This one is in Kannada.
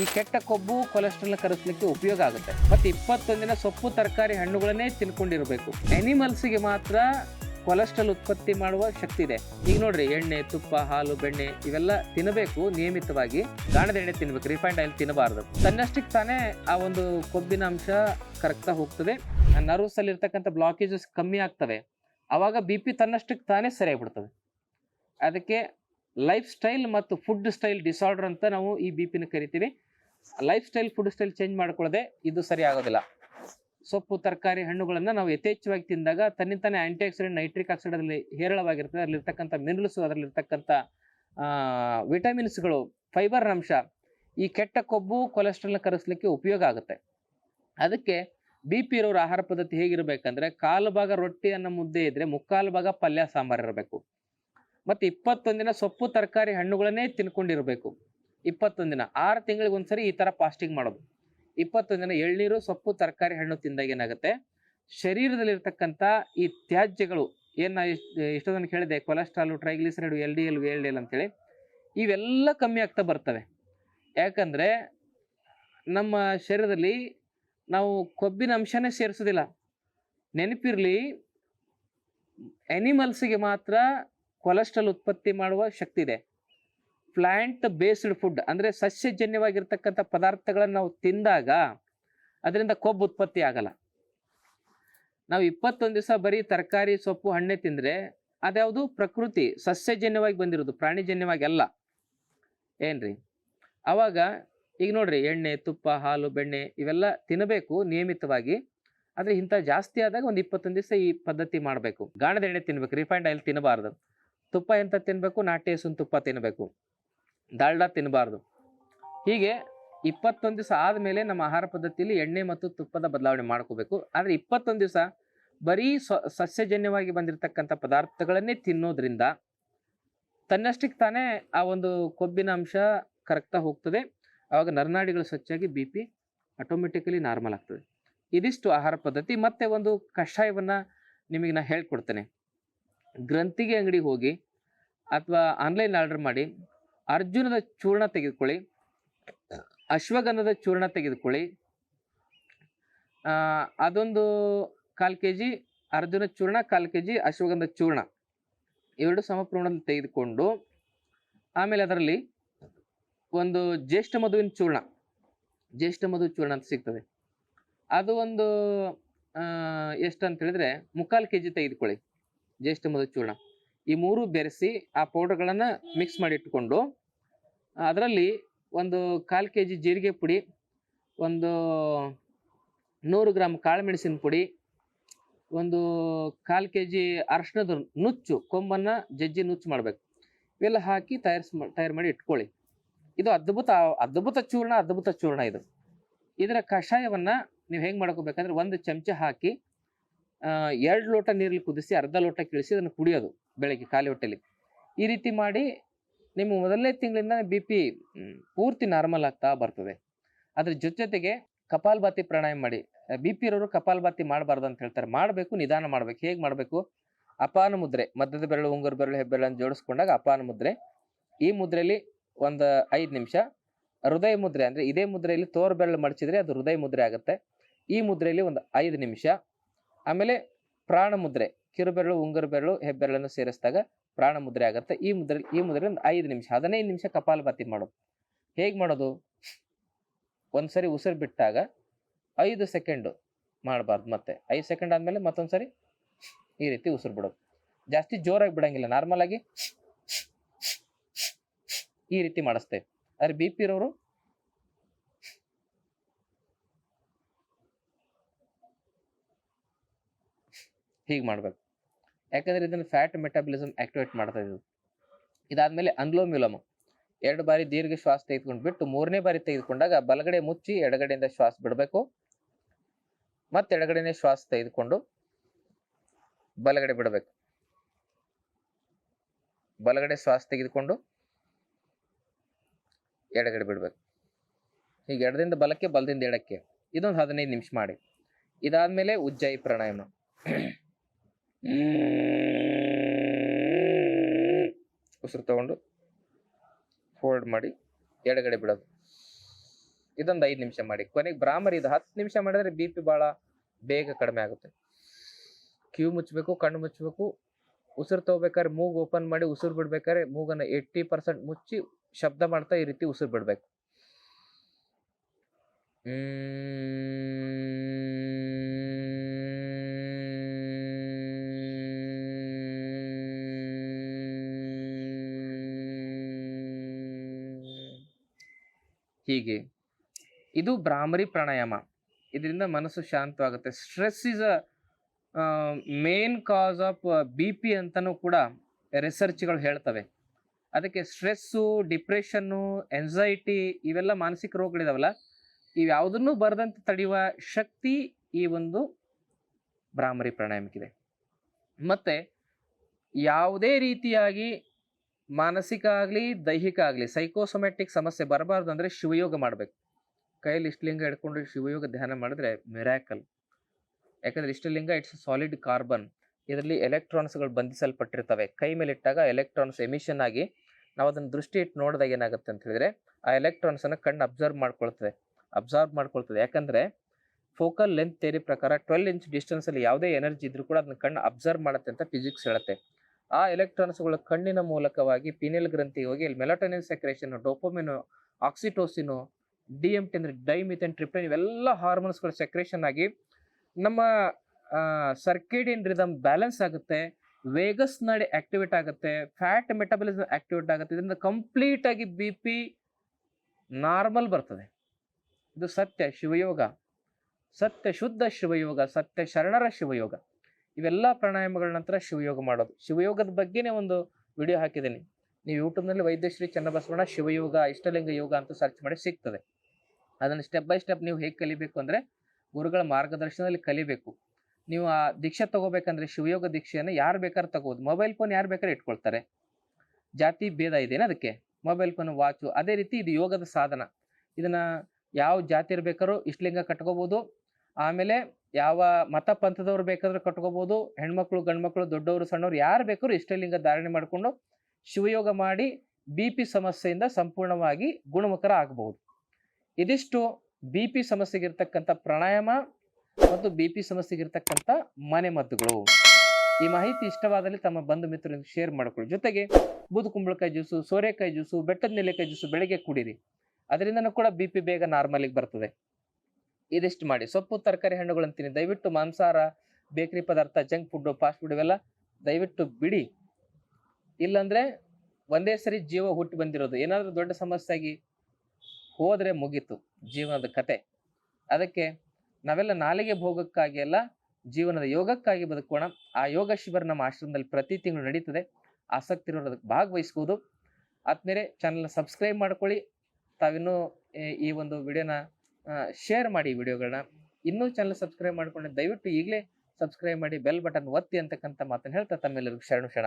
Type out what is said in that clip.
ಈ ಕೆಟ್ಟ ಕೊಬ್ಬು ಕೊಲೆಸ್ಟ್ರಾಲ್ ಕರಗಿಸ್ಲಿಕ್ಕೆ ಉಪಯೋಗ ಆಗುತ್ತೆ. ಮತ್ತೆ ಇಪ್ಪತ್ತೊಂದಿನ ಸೊಪ್ಪು, ತರಕಾರಿ ಹಣ್ಣುಗಳನ್ನೇ ತಿನ್ಕೊಂಡಿರಬೇಕು. ಗೆ ಮಾತ್ರ ಕೊಲೆಸ್ಟ್ರಾಲ್ ಉತ್ಪತ್ತಿ ಮಾಡುವ ಶಕ್ತಿ ಇದೆ. ಈಗ ನೋಡ್ರಿ, ಎಣ್ಣೆ, ತುಪ್ಪ, ಹಾಲು, ಬೆಣ್ಣೆ ಇವೆಲ್ಲ ತಿನ್ನಬೇಕು ನಿಯಮಿತವಾಗಿ. ಗಾಣದ ಎಣ್ಣೆ ತಿನ್ಬೇಕು ರಿಫೈಂಡ್ ಆಯಿಲ್ ತಿನ್ನಬಾರದು. ತನ್ನಷ್ಟಕ್ಕೆ ತಾನೇ ಆ ಒಂದು ಕೊಬ್ಬಿನ ಅಂಶ ಕರಗ್ತಾ ಹೋಗ್ತದೆ. ನರ್ವ್ಸ್ ಅಲ್ಲಿ ಇರ್ತಕ್ಕಂಥ ಬ್ಲಾಕೇಜಸ್ ಕಮ್ಮಿ ಆಗ್ತವೆ. ಅವಾಗ ಬಿ ಪಿ ತನ್ನಷ್ಟಕ್ಕೆ ತಾನೇ ಸರಿಯಾಗ್ಬಿಡ್ತದೆ. ಅದಕ್ಕೆ ಲೈಫ್ ಸ್ಟೈಲ್ ಮತ್ತು ಫುಡ್ ಸ್ಟೈಲ್ ಡಿಸಾರ್ಡರ್ ಅಂತ ನಾವು ಈ ಬಿ ಪಿನ ಕರಿತೀವಿ. Lifestyle food style change ಮಾಡ್ಕೊಳ್ಳದೆ ಇದು ಸರಿ ಆಗೋದಿಲ್ಲ. ಸೊಪ್ಪು, ತರಕಾರಿ, ಹಣ್ಣುಗಳನ್ನು ನಾವು ಯಥೇಚ್ಛವಾಗಿ ತಿಂದಾಗ ತನ್ನಿಂತಾನೆ ಆಕ್ಸಿಡೆಂಟ್ ನೈಟ್ರಿಕ್ ಆಕ್ಸೈಡ್ ಅದರಲ್ಲಿ ಹೇರಳವಾಗಿರ್ತದೆ ಅಲ್ಲಿರ್ತಕ್ಕಂಥ ಮಿನರಲ್ಸ್ ಅದರಲ್ಲಿರ್ತಕ್ಕಂಥ ವಿಟಮಿನ್ಸ್ಗಳು ಫೈಬರ್ ಅಂಶ ಈ ಕೆಟ್ಟ ಕೊಬ್ಬು ಕೊಲೆಸ್ಟ್ರಾಲ್ನ ಕರೆಸ್ಲಿಕ್ಕೆ ಉಪಯೋಗ ಆಗುತ್ತೆ. ಅದಕ್ಕೆ ಬಿ ಪಿ ಇರೋರ ಆಹಾರ ಪದ್ಧತಿ ಹೇಗಿರಬೇಕಂದ್ರೆ ಕಾಲು ಭಾಗ ರೊಟ್ಟಿ ಅನ್ನೋ ಮುದ್ದೆ ಇದ್ರೆ ಮುಕ್ಕಾಲು ಭಾಗ ಪಲ್ಯ ಸಾಂಬಾರ್ ಇರಬೇಕು. ಮತ್ತೆ ದಿನ ಸೊಪ್ಪು, ತರಕಾರಿ, ಹಣ್ಣುಗಳನ್ನೇ ತಿನ್ಕೊಂಡಿರಬೇಕು. ಇಪ್ಪತ್ತೊಂದು ದಿನ, ಆರು ತಿಂಗಳಿಗೆ ಒಂದ್ಸರಿ ಈ ತರ ಫಾಸ್ಟಿಂಗ್ ಮಾಡೋದು. ದಿನ ಎಳ್ನೀರು, ಸೊಪ್ಪು, ತರಕಾರಿ, ಹಣ್ಣು ತಿಂದಾಗ ಏನಾಗುತ್ತೆ? ಶರೀರದಲ್ಲಿರ್ತಕ್ಕಂಥ ಈ ತ್ಯಾಜ್ಯಗಳು, ಏನು ಇಷ್ಟೊಂದನ್ನು ಇಷ್ಟೊಂದು ಹೇಳಿದೆ cholesterol, triglyceride, L D L L D L ಅಂತೇಳಿ, ಇವೆಲ್ಲ ಕಮ್ಮಿ ಆಗ್ತಾ ಬರ್ತವೆ. ಯಾಕಂದ್ರೆ ನಮ್ಮ ಶರೀರದಲ್ಲಿ ನಾವು ಕೊಬ್ಬಿನ ಅಂಶನೇ ಸೇರಿಸೋದಿಲ್ಲ. ನೆನಪಿರ್ಲಿ ಎನಿಮಲ್ಸಿಗೆ ಮಾತ್ರ ಕೊಲೆಸ್ಟ್ರಾಲ್ ಉತ್ಪತ್ತಿ ಮಾಡುವ ಶಕ್ತಿ ಇದೆ. ಪ್ಲಾಂಟ್ ಬೇಸ್ಡ್ ಫುಡ್ ಅಂದರೆ ಸಸ್ಯಜನ್ಯವಾಗಿರ್ತಕ್ಕಂಥ ಪದಾರ್ಥಗಳನ್ನು ನಾವು ತಿಂದಾಗ ಅದರಿಂದ ಕೊಬ್ಬು ಉತ್ಪತ್ತಿ ಆಗಲ್ಲ. ನಾವು ಇಪ್ಪತ್ತೊಂದು ದಿವಸ ಬರೀ ತರಕಾರಿ, ಸೊಪ್ಪು, ಹಣ್ಣೆ ತಿಂದರೆ ಅದ್ಯಾವುದು ಪ್ರಕೃತಿ ಸಸ್ಯಜನ್ಯವಾಗಿ ಬಂದಿರೋದು, ಪ್ರಾಣಿಜನ್ಯವಾಗಿ ಅಲ್ಲ. ಏನ್ರಿ? ಅವಾಗ ಈಗ ನೋಡ್ರಿ ಎಣ್ಣೆ, ತುಪ್ಪ, ಹಾಲು, ಬೆಣ್ಣೆ ಇವೆಲ್ಲ ತಿನ್ನಬೇಕು ನಿಯಮಿತವಾಗಿ. ಆದರೆ ಇಂಥ ಜಾಸ್ತಿ ಆದಾಗ ಒಂದು ಇಪ್ಪತ್ತೊಂದು ದಿವಸ ಈ ಪದ್ಧತಿ ಮಾಡಬೇಕು. ಗಾಣದ ಎಣ್ಣೆ ತಿನ್ಬೇಕು ರಿಫೈಂಡ್ ಆಯಿಲ್ ತಿನ್ನಬಾರ್ದು. ತುಪ್ಪ ಎಂತ ತಿನ್ನಬೇಕು ನಾಟಿ ಹಸುವಿನ ತುಪ್ಪ ತಿನ್ನಬೇಕು ದಾಳ್ಡ ತಿನ್ನಬಾರ್ದು ಹೀಗೆ ಇಪ್ಪತ್ತೊಂದು ದಿವಸ ಆದಮೇಲೆ ನಮ್ಮ ಆಹಾರ ಪದ್ಧತಿಯಲ್ಲಿ ಎಣ್ಣೆ ಮತ್ತು ತುಪ್ಪದ ಬದಲಾವಣೆ ಮಾಡ್ಕೋಬೇಕು. ಆದರೆ ಇಪ್ಪತ್ತೊಂದು ದಿವಸ ಬರೀ ಸ, ಸಸ್ಯಜನ್ಯವಾಗಿ ಬಂದಿರತಕ್ಕಂಥ ಪದಾರ್ಥಗಳನ್ನೇ ತಿನ್ನೋದ್ರಿಂದ ತನ್ನಷ್ಟಕ್ಕೆ ತಾನೇ ಆ ಒಂದು ಕೊಬ್ಬಿನ ಅಂಶ ಕರಗ್ತಾ ಹೋಗ್ತದೆ. ಆವಾಗ ನರನಾಡಿಗಳು ಸ್ವಚ್ಛಾಗಿ ಬಿ ಪಿ ಆಟೋಮೆಟಿಕಲಿ ನಾರ್ಮಲ್ ಆಗ್ತದೆ. ಇದಿಷ್ಟು ಆಹಾರ ಪದ್ಧತಿ. ಮತ್ತೆ ಒಂದು ಕಷಾಯವನ್ನ ನಿಮಗೆ ನಾನು ಹೇಳ್ಕೊಡ್ತೇನೆ. ಗ್ರಂಥಿಗೆ ಅಂಗಡಿಗೆ ಹೋಗಿ ಅಥವಾ ಆನ್ಲೈನ್ ಆರ್ಡರ್ ಮಾಡಿ ಅರ್ಜುನದ ಚೂರ್ಣ ತೆಗೆದುಕೊಳ್ಳಿ, ಅಶ್ವಗಂಧದ ಚೂರ್ಣ ತೆಗೆದುಕೊಳ್ಳಿ ಅದೊಂದು ಕಾಲು ಕೆ ಜಿ ಅರ್ಜುನ ಚೂರ್ಣ, ಕಾಲು ಕೆ ಜಿ ಅಶ್ವಗಂಧ ಚೂರ್ಣ. ಇವೆರಡು ಸಮ ಪ್ರಮಾಣದಲ್ಲಿ ತೆಗೆದುಕೊಂಡು ಆಮೇಲೆ ಅದರಲ್ಲಿ ಒಂದು ಜ್ಯೇಷ್ಠ ಮಧುವಿನ ಚೂರ್ಣ, ಜ್ಯೇಷ್ಠ ಮಧು ಚೂರ್ಣ ಅಂತ ಸಿಗ್ತದೆ. ಅದು ಒಂದು ಎಷ್ಟು ಅಂತ ಹೇಳಿದ್ರೆ ಮುಕ್ಕಾಲು ಕೆ ಜಿ ತೆಗೆದುಕೊಳ್ಳಿ. ಜ್ಯೇಷ್ಠ ಚೂರ್ಣ. ಈ ಮೂರು ಬೆರೆಸಿ ಆ ಪೌಡರ್ಗಳನ್ನ ಮಿಕ್ಸ್ ಮಾಡಿ ಇಟ್ಕೊಂಡು ಅದರಲ್ಲಿ ಒಂದು ಕಾಲು ಕೆ ಜಿ ಜೀರಿಗೆ ಪುಡಿ, ಒಂದು ನೂರು ಗ್ರಾಮ್ ಕಾಳುಮೆಣಸಿನ ಪುಡಿ, ಒಂದು ಕಾಲು ಕೆ ಜಿ ಅರಶಿಣದ ನುಚ್ಚು, ಕೊಂಬನ್ನು ಜಜ್ಜಿ ನುಚ್ಚು ಮಾಡಬೇಕು. ಇವೆಲ್ಲ ಹಾಕಿ ತಯಾರಿಸಿ ತಯಾರು ಮಾಡಿ ಇಟ್ಕೊಳ್ಳಿ. ಇದು ಅದ್ಭುತ ಅದ್ಭುತ ಚೂರ್ಣ ಅದ್ಭುತ ಚೂರ್ಣ ಇದು. ಇದರ ಕಷಾಯವನ್ನ ನೀವು ಹೆಂಗೆ ಮಾಡ್ಕೋಬೇಕಂದ್ರೆ ಒಂದು ಚಮಚ ಹಾಕಿ ಎರಡು ಲೋಟ ನೀರಲ್ಲಿ ಕುದಿಸಿ ಅರ್ಧ ಲೋಟ ಕಿಳಿಸಿ ಅದನ್ನು ಕುಡಿಯೋದು ಬೆಳಗ್ಗೆ ಖಾಲಿ ಹೊಟ್ಟೆಲಿ. ಈ ರೀತಿ ಮಾಡಿ ನಿಮ್ಮ ಮೊದಲನೇ ತಿಂಗಳಿಂದ ಬಿ ಪಿ ಪೂರ್ತಿ ನಾರ್ಮಲ್ ಆಗ್ತಾ ಬರ್ತದೆ. ಅದ್ರ ಜೊತೆ ಜೊತೆಗೆ ಕಪಾಲ್ಭಾತಿ ಪ್ರಾಣಾಯಾಮ ಮಾಡಿ. ಬಿ ಪಿ ಇರೋರು ಕಪಾಲ್ಭಾತಿ ಮಾಡಬಾರ್ದು ಅಂತ ಹೇಳ್ತಾರೆ. ಮಾಡಬೇಕು, ನಿಧಾನ ಮಾಡ್ಬೇಕು. ಹೇಗೆ ಮಾಡಬೇಕು? ಅಪಾನ ಮುದ್ರೆ ಮಧ್ಯದ ಬೆರಳು, ಉಂಗುರ ಬೆರಳು ಹೆಬ್ಬೆರಳನ್ನು ಜೋಡಿಸ್ಕೊಂಡಾಗ ಅಪಾನ ಮುದ್ರೆ. ಈ ಮುದ್ರೆಯಲ್ಲಿ ಒಂದು ಐದು ನಿಮಿಷ. ಹೃದಯ ಮುದ್ರೆ ಅಂದ್ರೆ ಇದೇ ಮುದ್ರೆಯಲ್ಲಿ ತೋರ್ ಬೆರಳು ಮಡಚಿದ್ರೆ ಅದು ಹೃದಯ ಮುದ್ರೆ ಆಗುತ್ತೆ. ಈ ಮುದ್ರೆಯಲ್ಲಿ ಒಂದು ಐದು ನಿಮಿಷ. ಆಮೇಲೆ ಪ್ರಾಣ ಮುದ್ರೆ ಕಿರುಬೆರಳು ಉಂಗುರ ಬೆರಳು ಹೆಬ್ಬೆರಳನ್ನು ಸೇರಿಸಿದಾಗ ಪ್ರಾಣ ಮುದ್ರೆ ಆಗುತ್ತೆ. ಈ ಮುದ್ರೆ ಈ ಮುದ್ರೆ ಒಂದು ಐದು ನಿಮಿಷ, ಹದಿನೈದು ನಿಮಿಷ ಕಪಾಲಭಾತಿ ಮಾಡೋದು ಹೇಗೆ ಮಾಡೋದು? ಒಂದ್ಸರಿ ಉಸಿರು ಬಿಟ್ಟಾಗ ಐದು ಸೆಕೆಂಡ್ ಮಾಡಬಾರ್ದು ಮತ್ತೆ. ಐದು ಸೆಕೆಂಡ್ ಆದ್ಮೇಲೆ ಮತ್ತೊಂದ್ಸರಿ ಈ ರೀತಿ ಉಸಿರು ಬಿಡೋದು ಜಾಸ್ತಿ ಜೋರಾಗಿ ಬಿಡಂಗಿಲ್ಲ, ನಾರ್ಮಲ್ ಆಗಿ ಈ ರೀತಿ ಮಾಡಿಸ್ತೇವೆ. ಆದ್ರೆ ಬಿ ಪಿ ಇರೋರು ಹೀಗೆ ಮಾಡಬೇಕು. ಯಾಕಂದರೆ ಇದನ್ನು ಫ್ಯಾಟ್ ಮೆಟಾಬಲಿಸಮ್ ಆಕ್ಟಿವೇಟ್ ಮಾಡ್ತಾ ಇದ್ದು ಇದಾದಮೇಲೆ ಅನ್ಲೋಮ್ ವಿಲೋಮ ಎರಡು ಬಾರಿ ದೀರ್ಘ ಶ್ವಾಸ ತೆಗೆದುಕೊಂಡು ಬಿಟ್ಟು ಮೂರನೇ ಬಾರಿ ತೆಗೆದುಕೊಂಡಾಗ ಬಲಗಡೆ ಮುಚ್ಚಿ ಎಡಗಡೆಯಿಂದ ಶ್ವಾಸ ಬಿಡಬೇಕು. ಮತ್ತೆ ಎಡಗಡೆಯೇ ಶ್ವಾಸ ತೆಗೆದುಕೊಂಡು ಬಲಗಡೆ ಬಿಡಬೇಕು. ಬಲಗಡೆ ಶ್ವಾಸ ತೆಗೆದುಕೊಂಡು ಎಡಗಡೆ ಬಿಡಬೇಕು. ಹೀಗೆ ಎಡದಿಂದ ಬಲಕ್ಕೆ, ಬಲದಿಂದ ಎಡಕ್ಕೆ. ಇದೊಂದು ಹದಿನೈದು ನಿಮಿಷ ಮಾಡಿ. ಇದಾದಮೇಲೆ ಉಜ್ಜಾಯಿ ಪ್ರಾಣಾಯಾಮ. ಉಸಿರು ತಗೊಂಡು ಫೋಲ್ಡ್ ಮಾಡಿ ಎಡಗಡೆ ಬಿಡೋದು. ಇದೊಂದು ಐದು ನಿಮಿಷ ಮಾಡಿ. ಕೊನೆಗೆ ಬ್ರಾಹ್ಮರಿ ಇದು ಹತ್ತು ನಿಮಿಷ ಮಾಡಿದ್ರೆ ಬಿ ಪಿ ಭಾಳ ಬೇಗ ಕಡಿಮೆ ಆಗುತ್ತೆ. ಕ್ಯೂ ಮುಚ್ಚಬೇಕು, ಕಣ್ಣು ಮುಚ್ಚಬೇಕು. ಉಸಿರು ತಗೋಬೇಕಾದ್ರೆ ಮೂಗು ಓಪನ್ ಮಾಡಿ ಉಸಿರು ಬಿಡ್ಬೇಕಾದ್ರೆ ಮೂಗನ್ನು ಏಯ್ಟಿ ಪರ್ಸೆಂಟ್ ಮುಚ್ಚಿ ಶಬ್ದ ಮಾಡ್ತಾ ಈ ರೀತಿ ಉಸಿರು ಬಿಡ್ಬೇಕು. ಹೀಗೆ. ಇದು ಭ್ರಾಮರಿ ಪ್ರಾಣಾಯಾಮ. ಇದರಿಂದ ಮನಸ್ಸು ಶಾಂತವಾಗುತ್ತೆ. Stress is a main cause of B P ಅಂತಲೂ ಕೂಡ ರಿಸರ್ಚ್ಗಳು ಹೇಳ್ತವೆ. ಅದಕ್ಕೆ ಸ್ಟ್ರೆಸ್ಸು ಡಿಪ್ರೆಷನ್ನು ಎನ್ಸೈಟಿ ಇವೆಲ್ಲ ಮಾನಸಿಕ ರೋಗಗಳಿದಾವಲ್ಲ ಇವು ಯಾವುದನ್ನು ಬರದಂತೆ ತಡೆಯುವ ಶಕ್ತಿ ಈ ಒಂದು ಭ್ರಾಮರಿ ಪ್ರಾಣಾಯಾಮಕ್ಕಿದೆ. ಮತ್ತು ಯಾವುದೇ ರೀತಿಯಾಗಿ ಮಾನಸಿಕ ಆಗಲಿ, ದೈಹಿಕ ಆಗಲಿ ಸೈಕೋಸೊಮ್ಯಾಟಿಕ್ ಸಮಸ್ಯೆ ಬರಬಾರ್ದು ಅಂದರೆ ಶಿವಯೋಗ ಮಾಡಬೇಕು. ಕೈಯಲ್ಲಿ ಇಷ್ಟಲಿಂಗ ಹಿಡ್ಕೊಂಡು ಶಿವಯೋಗ ಧ್ಯಾನ ಮಾಡಿದ್ರೆ ಮಿರಾಕಲ್ ಯಾಕಂದ್ರೆ ಇಷ್ಟಲಿಂಗ ಇಟ್ಸ್ ಸಾಲಿಡ್ ಕಾರ್ಬನ್ ಇದರಲ್ಲಿ ಎಲೆಕ್ಟ್ರಾನ್ಸ್ಗಳು ಬಂಧಿಸಲ್ಪಟ್ಟಿರ್ತವೆ. ಕೈ ಮೇಲೆ ಇಟ್ಟಾಗ ಎಲೆಕ್ಟ್ರಾನ್ಸ್ ಎಮಿಷನ್ ಆಗಿ ನಾವು ಅದನ್ನ ದೃಷ್ಟಿ ಇಟ್ಟು ನೋಡಿದಾಗ ಏನಾಗುತ್ತೆ ಅಂತ ಹೇಳಿದ್ರೆ, ಆ ಎಲೆಕ್ಟ್ರಾನ್ಸ್ ಅನ್ನ ಕಣ್ಣು ಅಬ್ಸರ್ವ್ ಮಾಡ್ಕೊಳ್ತದೆ. ಅಬ್ಸರ್ವ್ ಮಾಡ್ಕೊಳ್ತದೆ. ಯಾಕಂದ್ರೆ ಫೋಕಲ್ ಲೆಂತ್ ಥೇರಿ ಪ್ರಕಾರ ಟ್ವೆಲ್ ಇಂಚ್ ಡಿಸ್ಟೆನ್ಸಲ್ಲಿ ಯಾವುದೇ ಎನರ್ಜಿ ಇದ್ರೂ ಕೂಡ ಅದನ್ನ ಕಣ್ಣು ಅಬ್ಸರ್ವ್ ಮಾಡುತ್ತೆ ಅಂತ ಫಿಸಿಕ್ಸ್ ಹೇಳುತ್ತೆ. ಆ ಎಲೆಕ್ಟ್ರಾನ್ಸ್ಗಳು ಕಣ್ಣಿನ ಮೂಲಕವಾಗಿ ಪಿನಿಯಲ್ ಗ್ರಂಥಿ ಹೋಗಿ ಇಲ್ಲಿ melatonin secretion dopamine oxytocin D M T ಅಂದ್ರೆ ಡೈಮಿಥೆನ್ ಟ್ರಿಪ್ಟನ್ ಇವೆಲ್ಲ ಹಾರ್ಮೋನ್ಸ್ಗಳು ಸೆಕ್ರೇಷನ್ ಆಗಿ ನಮ್ಮ ಸರ್ಕೇಡಿಯನ್ ರಿದಮ್ ಬ್ಯಾಲೆನ್ಸ್ ಆಗುತ್ತೆ ವೇಗಸ್ ನಾಡಿ ಆಕ್ಟಿವೇಟ್ ಆಗುತ್ತೆ ಫ್ಯಾಟ್ ಮೆಟಬಲಿಸಮ್ ಆಕ್ಟಿವೇಟ್ ಆಗುತ್ತೆ, ಇದರಿಂದ ಕಂಪ್ಲೀಟ್ ಆಗಿ ಬಿ ಪಿ ನಾರ್ಮಲ್ ಬರ್ತದೆ. ಇದು ಸತ್ಯ ಶಿವಯೋಗ. ಸತ್ಯ ಶುದ್ಧ ಶಿವಯೋಗ, ಸತ್ಯ ಶರಣರ ಶಿವಯೋಗ. ಇವೆಲ್ಲ ಪ್ರಾಣಾಯಾಮಗಳ ನಂತರ ಶಿವಯೋಗ ಮಾಡೋದು. ಶಿವಯೋಗದ ಬಗ್ಗೆನೇ ಒಂದು ವಿಡಿಯೋ ಹಾಕಿದ್ದೀನಿ. ನೀವು ಯೂಟ್ಯೂಬ್ನಲ್ಲಿ ವೈದ್ಯಶ್ರೀ ಚನ್ನಬಸವಣ್ಣ ಶಿವಯೋಗ, ಇಷ್ಟಲಿಂಗ ಯೋಗ ಅಂತ ಸರ್ಚ್ ಮಾಡಿ ಸಿಗ್ತದೆ. ಅದನ್ನು ಸ್ಟೆಪ್ ಬೈ ಸ್ಟೆಪ್ ನೀವು ಹೇಗೆ ಕಲಿಬೇಕು ಅಂದರೆ ಗುರುಗಳ ಮಾರ್ಗದರ್ಶನದಲ್ಲಿ ಕಲಿಬೇಕು. ನೀವು ಆ ದೀಕ್ಷೆ ತಗೋಬೇಕಂದ್ರೆ ಶಿವಯೋಗ ದೀಕ್ಷೆಯನ್ನು ಯಾರು ಬೇಕಾದ್ರೆ ತಗೋದು ಮೊಬೈಲ್ ಫೋನ್ ಯಾರು ಬೇಕಾದ್ರೆ ಇಟ್ಕೊಳ್ತಾರೆ. ಜಾತಿ ಭೇದ ಇದೇನೆ ಅದಕ್ಕೆ? ಮೊಬೈಲ್ ಫೋನ್ ವಾಚು ಅದೇ ರೀತಿ ಇದು ಯೋಗದ ಸಾಧನ. ಇದನ್ನ ಯಾವ ಜಾತಿ ಇರಬೇಕಾದ್ರೂ ಇಷ್ಟಲಿಂಗ ಕಟ್ಕೋಬಹುದು ಆಮೇಲೆ ಯಾವ ಮತ ಪಂಥದವ್ರು ಬೇಕಾದ್ರೂ ಕಟ್ಕೋಬಹುದು ಹೆಣ್ಮಕ್ಳು, ಗಂಡ್ಮಕ್ಳು, ದೊಡ್ಡವರು, ಸಣ್ಣವ್ರು, ಯಾರು ಬೇಕಾದ್ರೂ ಇಷ್ಟಲಿಂಗ ಧಾರಣೆ ಮಾಡಿಕೊಂಡು ಶಿವಯೋಗ ಮಾಡಿ ಬಿ ಪಿ ಸಮಸ್ಯೆಯಿಂದ ಸಂಪೂರ್ಣವಾಗಿ ಗುಣಮುಖರ ಆಗಬಹುದು ಇದಿಷ್ಟು ಬಿ ಪಿ ಸಮಸ್ಯೆಗಿರ್ತಕ್ಕಂಥ ಪ್ರಾಣಾಯಾಮ ಮತ್ತು ಬಿ ಪಿ ಸಮಸ್ಯೆಗಿರ್ತಕ್ಕಂಥ ಮನೆ ಮದ್ದುಗಳು. ಈ ಮಾಹಿತಿ ಇಷ್ಟವಾದಲ್ಲಿ ತಮ್ಮ ಬಂಧು ಮಿತ್ರರಿಗೆ ಶೇರ್ ಮಾಡ್ಕೊಳ್ಳಿ. ಜೊತೆಗೆ ಬೂದು ಕುಂಬಳಕಾಯಿ ಜ್ಯೂಸು, ಸೋರೆಕಾಯಿ ಜ್ಯೂಸು, ಬೆಟ್ಟದ ನೆಲೆಕಾಯಿ ಜ್ಯೂಸು ಬೆಳಗ್ಗೆ ಕುಡೀರಿ. ಅದರಿಂದನೂ ಕೂಡ ಬಿ ಪಿ ಬೇಗ ನಾರ್ಮಲಿಗೆ ಬರ್ತದೆ. ಇದಿಷ್ಟು ಮಾಡಿ. ಸೊಪ್ಪು, ತರಕಾರಿ ಹಣ್ಣುಗಳನ್ನು ತಿನ್ನಿ. ದಯವಿಟ್ಟು ಮಾಂಸಾಹಾರ, ಬೇಕರಿ ಪದಾರ್ಥ, ಜಂಕ್ ಫುಡ್ ಫಾಸ್ಟ್ ಫುಡ್ ಇವೆಲ್ಲ ದಯವಿಟ್ಟು ಬಿಡಿ. ಇಲ್ಲಾಂದ್ರೆ ಒಂದೇ ಸರಿ ಜೀವ ಹುಟ್ಟಿ ಬಂದಿರೋದು. ಏನಾದರೂ ದೊಡ್ಡ ಸಮಸ್ಯೆ ಆಗಿ ಹೋದ್ರೆ ಮುಗೀತು ಜೀವನದ ಕತೆ. ಅದಕ್ಕೆ ನಾವೆಲ್ಲ ನಾಲಿಗೆ ಭೋಗಕ್ಕಾಗಿ ಅಲ್ಲ, ಜೀವನದ ಯೋಗಕ್ಕಾಗಿ ಬದುಕೋಣ. ಆ ಯೋಗ ಶಿಬಿರ ನಮ್ಮ ಆಶ್ರಮದಲ್ಲಿ ಪ್ರತಿ ತಿಂಗಳು ನಡೀತದೆ. ಆಸಕ್ತಿ ಇರೋರು ಅದಕ್ಕೆ ಭಾಗವಹಿಸ್ಬೋದು ಆದ್ಮೇಲೆ ಚಾನಲ್ನ ಸಬ್ಸ್ಕ್ರೈಬ್ ಮಾಡ್ಕೊಳ್ಳಿ. ತಾವಿನ್ನೂ ಈ- ಈ ಒಂದು ವಿಡಿಯೋನ ಶೇರ್ ಮಾಡಿ ವಿಡಿಯೋಗಳನ್ನ. ಇನ್ನೂ ಚಾನಲ್ ಸಬ್ಸ್ಕ್ರೈಬ್ ಮಾಡ್ಕೊಂಡು ದಯವಿಟ್ಟು ಈಗಲೇ ಸಬ್ಸ್ಕ್ರೈಬ್ ಮಾಡಿ ಬೆಲ್ ಬಟನ್ ಒತ್ತಿ ಅಂತಕ್ಕಂಥ ಮಾತನ್ನು ಹೇಳ್ತಾ ತಮ್ಮೆಲ್ಲರಿಗೂ ಶರಣು ಶರಣ